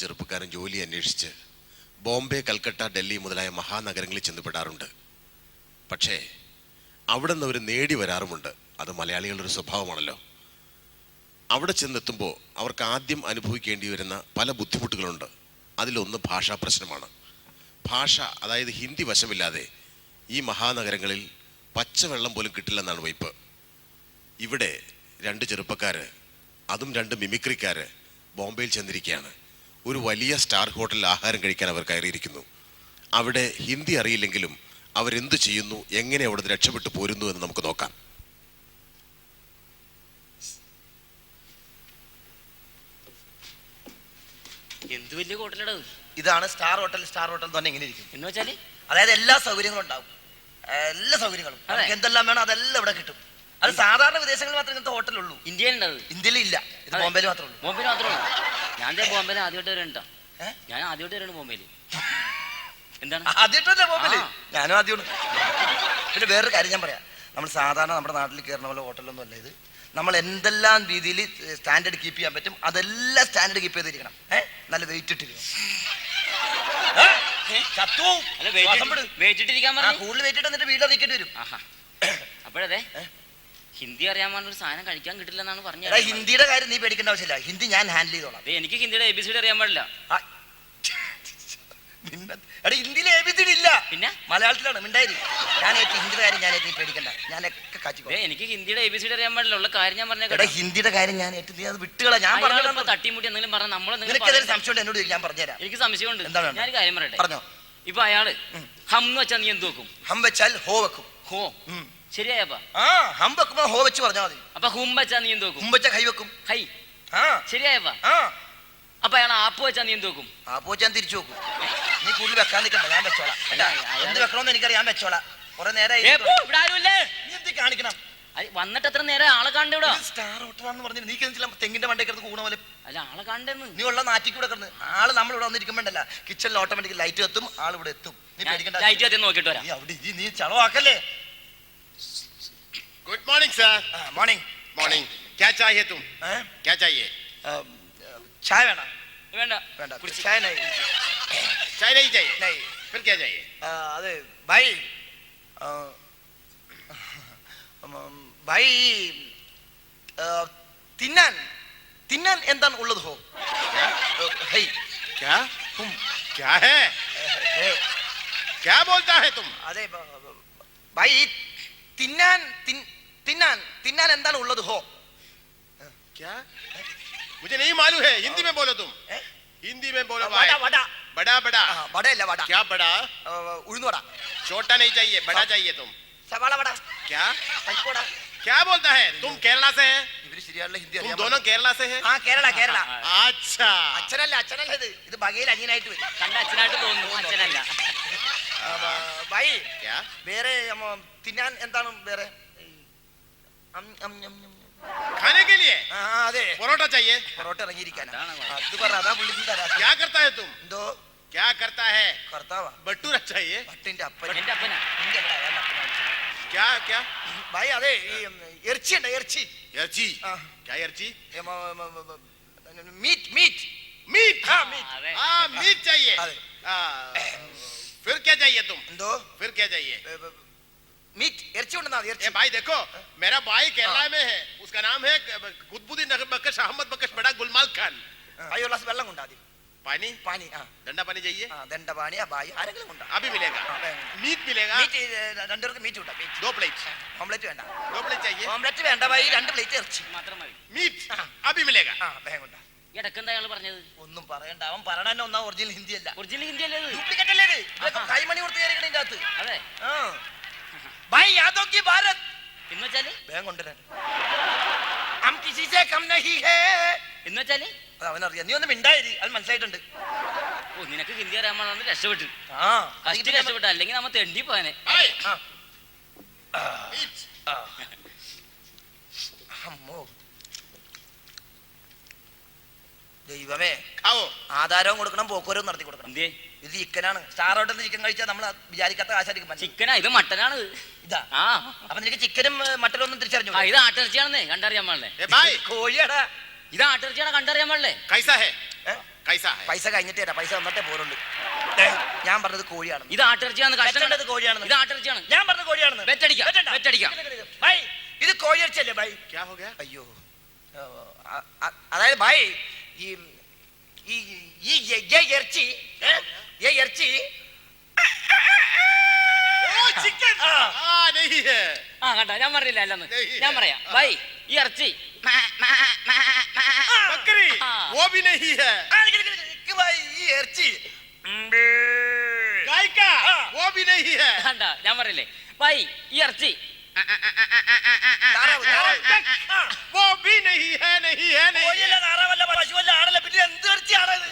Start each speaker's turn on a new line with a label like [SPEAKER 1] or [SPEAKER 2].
[SPEAKER 1] ചെറുപ്പക്കാരൻ ജോലി അന്വേഷിച്ച് ബോംബെ കൽക്കട്ട ഡൽഹി മുതലായ മഹാനഗരങ്ങളിൽ ചെന്നപ്പെടാറുണ്ട് പക്ഷേ അവിടെ നിന്ന് അവർ നേടി വരാറുമുണ്ട്. അത് മലയാളികളുടെ ഒരു സ്വഭാവമാണല്ലോ. അവിടെ ചെന്നെത്തുമ്പോൾ അവർക്ക് ആദ്യം അനുഭവിക്കേണ്ടി വരുന്ന പല ബുദ്ധിമുട്ടുകളുണ്ട്. അതിലൊന്ന് ഭാഷാ പ്രശ്നമാണ്. ഭാഷ അതായത് ഹിന്ദി വശമില്ലാതെ ഈ മഹാനഗരങ്ങളിൽ പച്ചവെള്ളം പോലും കിട്ടില്ലെന്നാണ് വയ്പ് ഇവിടെ രണ്ട് ചെറുപ്പക്കാർ അതും രണ്ട് മിമിക്രിക്കാർ ബോംബെയിൽ ചെന്നിരിക്കുകയാണ്. ഒരു വലിയ സ്റ്റാർ ഹോട്ടലിൽ ആഹാരം കഴിക്കാൻ അവർ കയറിയിരിക്കുന്നു. അവിടെ ഹിന്ദി അറിയില്ലെങ്കിലും അവരെന്തു ചെയ്യുന്നു എങ്ങനെ അവിടെ നിന്ന് രക്ഷപ്പെട്ടു പോരുന്നു എന്ന് നമുക്ക് നോക്കാം.
[SPEAKER 2] എന്ത് വലിയ ഹോട്ടലടാ
[SPEAKER 3] ഇതാണ് സ്റ്റാർ ഹോട്ടൽ സ്റ്റാർ ഹോട്ടൽ എന്ന് പറഞ്ഞാൽ ഇങ്ങനെ ഇരിക്കും
[SPEAKER 2] എന്ന് വെച്ചാൽ?
[SPEAKER 3] അതായത് എല്ലാ സൗകര്യങ്ങളും ഉണ്ടാവും. എല്ലാ സൗകര്യങ്ങളും. നമുക്ക് എന്തെല്ലാം വേണം അതെല്ലാം ഇവിടെ കിട്ടും. അത് സാധാരണ വിദേശങ്ങളിൽ മാത്രമേ ഇങ്ങനത്തെ ഹോട്ടലുള്ളൂ.
[SPEAKER 2] ഇന്ത്യയിലുണ്ടത്
[SPEAKER 3] ഇന്ത്യയിൽ ഇല്ല ഇത്. ബോംബെയിൽ മാത്രമേ ഉള്ളൂ.
[SPEAKER 2] ബോംബെയിൽ മാത്രമേ ഉള്ളൂ. ഞാൻ ബോംബെയിൽ ആദ്യമായിട്ട് വരണ്ടോ? ഞാൻ ആദ്യമായിട്ട് വരാണ് ബോംബെയിൽ. എന്താണ്?
[SPEAKER 3] ആദ്യമായിട്ടല്ലേ ബോംബെയിൽ? ഞാനും ആദ്യമായിട്ട് പിന്നെ വേറൊരു കാര്യം ഞാൻ പറയാം. നമ്മൾ സാധാരണ നമ്മുടെ നാട്ടിൽ കയറുന്ന പോലെ ഹോട്ടലൊന്നും അല്ല ഇത്. നമ്മൾ എന്തെല്ലാം രീതിയിൽ സ്റ്റാൻഡേർഡ് കീപ്പ് ചെയ്യാൻ പറ്റും അതെല്ലാം സ്റ്റാൻഡേർഡ് കീപ്പ് ചെയ്തിരിക്കണം. ഏഹ് നല്ല വെയിറ്റ് ഇട്ടിരിക്കണം. കൂടുതൽ വെയിറ്റ് ഇട്ട് എന്നിട്ട് വീട്ടിൽ വരും.
[SPEAKER 2] ആഹാ. അപ്പോഴതെ? ഹിന്ദി അറിയാൻ പറഞ്ഞ ഒരു സാധനം കഴിക്കാൻ കിട്ടില്ലെന്നാണ് പറഞ്ഞത്.
[SPEAKER 3] എടാ ഹിന്ദിയുടെ കാര്യം നീ പേടിക്കേണ്ട ആവശ്യമില്ല. ഹിന്ദി ഞാൻ ഹാൻഡിൽ ചെയ്തോളാം.
[SPEAKER 2] അതെ എനിക്ക് ഹിന്ദിയുടെ എ ബി സി ഡി അറിയാൻ പാടില്ല.
[SPEAKER 3] ആ. നിന്നെ- എടാ ഹിന്ദിയിൽ എ ബി സി ഡി ഇല്ല.
[SPEAKER 2] പിന്നെ?
[SPEAKER 3] മലയാളത്തിലാണ് മിണ്ടായി ഞാൻ ഏറ്റവും ഹിന്ദിയുടെ കാര്യം ഞാൻ ഏറ്റവും പേടിക്കണ്ട. ഞാനൊക്കെ കാച്ചിക്കോ
[SPEAKER 2] ദേ, എനിക്ക് ഹിന്ദിയുടെ എ ബി സി ഡി അറിയാൻ പാടില്ല. ഉള്ള കാര്യം ഞാൻ പറഞ്ഞത്
[SPEAKER 3] എടാ ഹിന്ദിയുടെ കാര്യം ഞാൻ ഏറ്റവും നീ അത് വിട്ടുകളാ. ഞാൻ പറഞ്ഞു
[SPEAKER 2] തട്ടിമുട്ടി എന്തെങ്കിലും പറഞ്ഞാൽ നമ്മളെന്തെങ്കിലും
[SPEAKER 3] നിനക്ക് ഏതെങ്കിലും സംശയം എന്നോട് ചോദിക്ക്, ഞാൻ പറഞ്ഞുതരാം.
[SPEAKER 2] എനിക്ക് സംശയമുണ്ട്.
[SPEAKER 3] എന്താണ് വേണ്ടത്?
[SPEAKER 2] ഞാൻ കാര്യം പറയട്ടെ.
[SPEAKER 3] പറഞ്ഞോ.
[SPEAKER 2] ഇപ്പൊ അയാൾ ഹം എന്ന് വെച്ചാൽ നീ എന്ത് വെക്കും?
[SPEAKER 3] ഹം വെച്ചാൽ ഹോ വെക്കും.
[SPEAKER 2] ഹോ.
[SPEAKER 3] ഉം.
[SPEAKER 2] ശരിയായപ്പാ?
[SPEAKER 3] ആ ഹം വെക്കുമ്പോ ഹോ വെച്ച് പറഞ്ഞാൽ മതി.
[SPEAKER 2] അപ്പൊ ഹും നീ എന്ത് വെക്കും?
[SPEAKER 3] ഹും കൈ വെക്കും.
[SPEAKER 2] ഹൈ
[SPEAKER 3] ആ.
[SPEAKER 2] ശരിയായപ്പാ?
[SPEAKER 3] ആ.
[SPEAKER 2] അപ്പൊ അയാൾ ആപ്പ് വെച്ചാ നീ എന്ത് വെക്കും?
[SPEAKER 3] ആ പോച്ചാൻ തിരിച്ചു വെക്കും. നീ കൂടുതൽ വെക്കാൻ നിൽക്കണ്ട ഞാൻ വെച്ചോളാം? എന്ത് വെക്കണമെന്ന് എനിക്കറിയാം ഞാൻ വെച്ചോളാം. കുറെ നേരം
[SPEAKER 2] ഏ, പോ, ഇവിടെ ആരുമില്ലേ?
[SPEAKER 3] നീ എന്ത് കാണിക്കണം?
[SPEAKER 2] വന്നിട്ട് എത്ര നേരം ആളെ കണ്ടു ഇവിടെ?
[SPEAKER 3] സ്റ്റാർ ഹോട്ടലാന്ന് പറഞ്ഞു നീ ചില തെങ്ങിന്റെ മണ്ടയ്ക്കടുത്ത് കൂണ പോലെ?
[SPEAKER 2] അല്ല ആളെ കണ്ടെന്ന്
[SPEAKER 3] നീ ഉള്ള കൂടെ കിടന്ന്. ആൾ നമ്മൾ ഇവിടെ വന്നിരിക്കുമ്പോണ്ടല്ല കിച്ചണിൽ ഓട്ടോമാറ്റിക് ലൈറ്റ് എത്തും ആൾ ഇവിടെ എത്തും. നീ പേടിക്കണ്ട.
[SPEAKER 2] ലൈറ്റ് നോക്കിട്ട് വരാം.
[SPEAKER 3] നീ ചളവാക്കല്ലേ?
[SPEAKER 1] Good morning sir
[SPEAKER 3] morning
[SPEAKER 1] morning ക്യാ ചാഹിയെ തും ക്യാ ചാഹിയെ
[SPEAKER 3] ചായ വേണം
[SPEAKER 2] വേണ്ട
[SPEAKER 3] വേണ്ട
[SPEAKER 2] കുടിച്ച്.
[SPEAKER 3] ചായ നൈ
[SPEAKER 1] ചായ नहीं चाहिए
[SPEAKER 3] നൈ
[SPEAKER 1] फिर क्या चाहिए
[SPEAKER 3] ആ, അത് ബൈ ആ, ഉം, ബൈ ആ, തിന്നാൻ തിന്നാൻ എന്താണ് ഉള്ളത് ഹോ
[SPEAKER 1] क्या
[SPEAKER 3] ഹൈ
[SPEAKER 1] क्या
[SPEAKER 3] ഹും
[SPEAKER 1] क्या है
[SPEAKER 3] ഹേ,
[SPEAKER 1] क्या बोलता है तुम
[SPEAKER 3] അതെ ബ- ബ- ബൈ തിന്നാൻ തിൻ- തിന്നാൻ തിന്നാൻ എന്താണ് ഉള്ളത് ഹോ
[SPEAKER 1] क्या मुझे नहीं मालूम है हिंदी में बोलो तुम
[SPEAKER 3] ഏ?
[SPEAKER 1] हिंदी में बोलो
[SPEAKER 3] വട
[SPEAKER 1] भाई
[SPEAKER 3] വട
[SPEAKER 1] बड़ा बड़ा
[SPEAKER 3] ആ, വടയല്ല വട
[SPEAKER 1] क्या बड़ा
[SPEAKER 3] ആ, ഉഴുന്നുവട
[SPEAKER 1] छोटा नहीं चाहिए बड़ा चाहिए तुम
[SPEAKER 3] സവാള വട
[SPEAKER 1] क्या
[SPEAKER 3] പരിപ്പുവട
[SPEAKER 1] क्या बोलता है तुम केरला से है
[SPEAKER 3] ഇവര് ശരിയാണല്ലോ ഹിന്ദി
[SPEAKER 1] तुम
[SPEAKER 3] അറിയാൻ
[SPEAKER 1] दोनों केरला से है
[SPEAKER 3] ആ കേരള കേരള
[SPEAKER 2] ആ,
[SPEAKER 1] अच्छा
[SPEAKER 3] അച്ഛനല്ല അച്ഛനല്ല ഇത് ഇത് ബകയിൽ അനിയനായിട്ട് വരും
[SPEAKER 2] കണ്ട അച്ഛനായിട്ട് തോന്നുന്നു അച്ഛനല്ല
[SPEAKER 3] ആ, ബ- ബൈ
[SPEAKER 1] क्या
[SPEAKER 3] വേറെ ഉം, തിന്നാൻ എന്താണ് വേറെ ഈ, അം, അം, ഞം, ഞം, ഞം.
[SPEAKER 1] खाने के लिए
[SPEAKER 3] ആ ആ, അതെ
[SPEAKER 1] परोठा चाहिए
[SPEAKER 3] പൊറോട്ട ഇറങ്ങിയിരിക്കാനാ
[SPEAKER 2] അതാണ് കുഴപ്പം.
[SPEAKER 3] അത് പറ അതാ പുള്ളി തരാ
[SPEAKER 1] क्या करता है तुम
[SPEAKER 3] എന്തോ
[SPEAKER 1] क्या करता है
[SPEAKER 3] കർത്താവാ
[SPEAKER 1] बटूरा चाहिए
[SPEAKER 3] പട്ടിന്റെ അപ്പൻ
[SPEAKER 2] എന്റെ അപ്പനാ
[SPEAKER 3] നിന്റെ അല്ല, അയാളുടെ അപ്പനാ വിളിച്ചത്.
[SPEAKER 1] क्या क्या
[SPEAKER 3] ബൈ അതെ ഈ ഉം, ഇറച്ചി ഉണ്ട് ഇറച്ചി
[SPEAKER 1] इर्ची
[SPEAKER 3] ആ.
[SPEAKER 1] क्या इर्ची
[SPEAKER 3] മീറ്റ് മീറ്റ്
[SPEAKER 1] मीट
[SPEAKER 3] हाँ, मीट।
[SPEAKER 2] അതെ.
[SPEAKER 1] हाँ मीट चाहिए
[SPEAKER 3] अरे।
[SPEAKER 1] हाँ, फिर क्या चाहिए तुम
[SPEAKER 3] എന്തോ
[SPEAKER 1] फिर क्या चाहिए
[SPEAKER 3] മീറ്റ് ഇറച്ചി ഉണ്ടെന്നാ മതി,
[SPEAKER 1] ए
[SPEAKER 3] ഇറച്ചി
[SPEAKER 1] भाई देखो मेरा भाई केरला में है उसका नाम है कुतुबुद्दीन बकश अहमद बकश बड़ा गुलमाल खान
[SPEAKER 3] അയ്യോ ഗ്ലാസ് വെള്ളം കൊണ്ടാ ആദ്യം
[SPEAKER 1] पानी
[SPEAKER 3] പാനി ആ
[SPEAKER 1] डंडा पानी चाहिए
[SPEAKER 3] ആ ദണ്ഡ പാനി ആ ബായി ആരെങ്കിലും കൊണ്ടാ
[SPEAKER 1] अभी मिलेगा
[SPEAKER 3] हाँ, വേണ്ട.
[SPEAKER 1] मीट मिलेगा
[SPEAKER 3] മീറ്റ് രണ്ടുപേർക്ക് മീറ്റ് കൂട്ടാ മീറ്റ്
[SPEAKER 1] दो प्लेट
[SPEAKER 3] ഓംലെറ്റ് വേണ്ട
[SPEAKER 1] दो प्लेट चाहिए
[SPEAKER 3] ഓംലെറ്റ് വേണ്ട ബായി രണ്ട് പ്ലേറ്റ് ഇറച്ചി
[SPEAKER 2] മാത്രം മതി
[SPEAKER 1] मीट
[SPEAKER 3] हाँ।
[SPEAKER 1] अभी मिलेगा
[SPEAKER 3] ആ വേഗം കൊണ്ടാ
[SPEAKER 2] ഇടക്കെന്താ അയാൾ പറഞ്ഞത്
[SPEAKER 3] ഒന്നും പറയണ്ട അവൻ പറയണ തന്നെ ഒന്നാ ഒറിജിനൽ ഹിന്ദി അല്ല
[SPEAKER 2] ഒറിജിനൽ ഹിന്ദി അല്ലേ ഇത്?
[SPEAKER 3] ഡ്യൂപ്ലിക്കേറ്റ് അല്ലേ ഇത്? ഇതൊക്കെ
[SPEAKER 2] ആഹാ.
[SPEAKER 3] കൈമണി കൊടുത്ത് കയറിക്കണ ഇതിന്റെ അകത്ത്
[SPEAKER 2] അതെ
[SPEAKER 3] ആ. ഭായ് യാദവ് കി ഭാരത്
[SPEAKER 2] എന്ന് വെച്ചാല്
[SPEAKER 3] വേഗം കൊണ്ടുവരാൻ ഹം കിസി സേ കം നഹി ഹേ
[SPEAKER 2] എന്ന് വെച്ചാല്
[SPEAKER 3] അത് അവനറിയാം നീ ഒന്ന് മിണ്ടായി അത് മനസ്സിലായിട്ടുണ്ട്
[SPEAKER 2] ഓ നിനക്ക് ഹിന്ദി അറിയാൻ പാടാന്ന് രക്ഷപ്പെട്ടു
[SPEAKER 3] ആ
[SPEAKER 2] കഷ്ടി രക്ഷപ്പെട്ടു അല്ലെങ്കിൽ നമ്മ തെണ്ടി പോയനെ
[SPEAKER 1] भाई
[SPEAKER 3] ആ.
[SPEAKER 1] मीट
[SPEAKER 3] ആ. അമ്മോ ദൈവമേ.
[SPEAKER 1] ആവോ?
[SPEAKER 3] ആധാരവും കൊടുക്കണം പോക്കോരവും നടത്തി കൊടുക്കണം. ഇത് ചിക്കനാണ്. സ്റ്റാർ ചിക്കൻ കഴിച്ചാൽ നമ്മൾ വിചാരിക്കാത്ത കാശായിരിക്കും
[SPEAKER 2] ചിക്കനാ? ഇത് മട്ടനാണ്. ഇതാ. ആ.
[SPEAKER 3] അപ്പൊ നിനക്ക് ചിക്കനും മട്ടനും ഒന്നും തിരിച്ചറിഞ്ഞു
[SPEAKER 2] ഇത് ആട്ടിറച്ചിയാണെന്നേ കണ്ടറിയാൻ പാടില്ലേ?
[SPEAKER 3] കോഴിയാടാ.
[SPEAKER 2] ഇത് ആട്ടിറച്ചിയാണ് കണ്ടറിയാൻ പാടില്ലേ?
[SPEAKER 1] കൈസാഹേ.
[SPEAKER 3] പൈസ കഴിഞ്ഞിട്ടേ പൈസ വന്നിട്ടേ പോരുണ്ട് ഞാൻ പറഞ്ഞത് കോഴിയാണ്.
[SPEAKER 2] ഇത് ആട്ടിറച്ചിയാണ്
[SPEAKER 3] കഴിച്ചത് കോഴിയാണ്
[SPEAKER 2] ഇത് ആട്ടിറച്ചിയാണ്
[SPEAKER 3] ഞാൻ പറഞ്ഞത് കോഴിയാണ്
[SPEAKER 2] വെറ്റടിക്കാം വെറ്റടിക്കാം
[SPEAKER 3] ബൈ ഇത് കോഴിയടിച്ചല്ലേ ബൈ അയ്യോ. അതായത് ബൈ ഈ ഇറച്ചി ഈ ഇറച്ചി ആ
[SPEAKER 2] കണ്ട ഞാൻ പറഞ്ഞില്ല അല്ലെന്ന് ഞാൻ പറയാം ബൈ ഈ ഇറച്ചി ഞാൻ പറഞ്ഞില്ലേ ബൈ ഈ ഇറച്ചി
[SPEAKER 1] वो भी नहीं है नहीं है नहीं है
[SPEAKER 3] ஆனது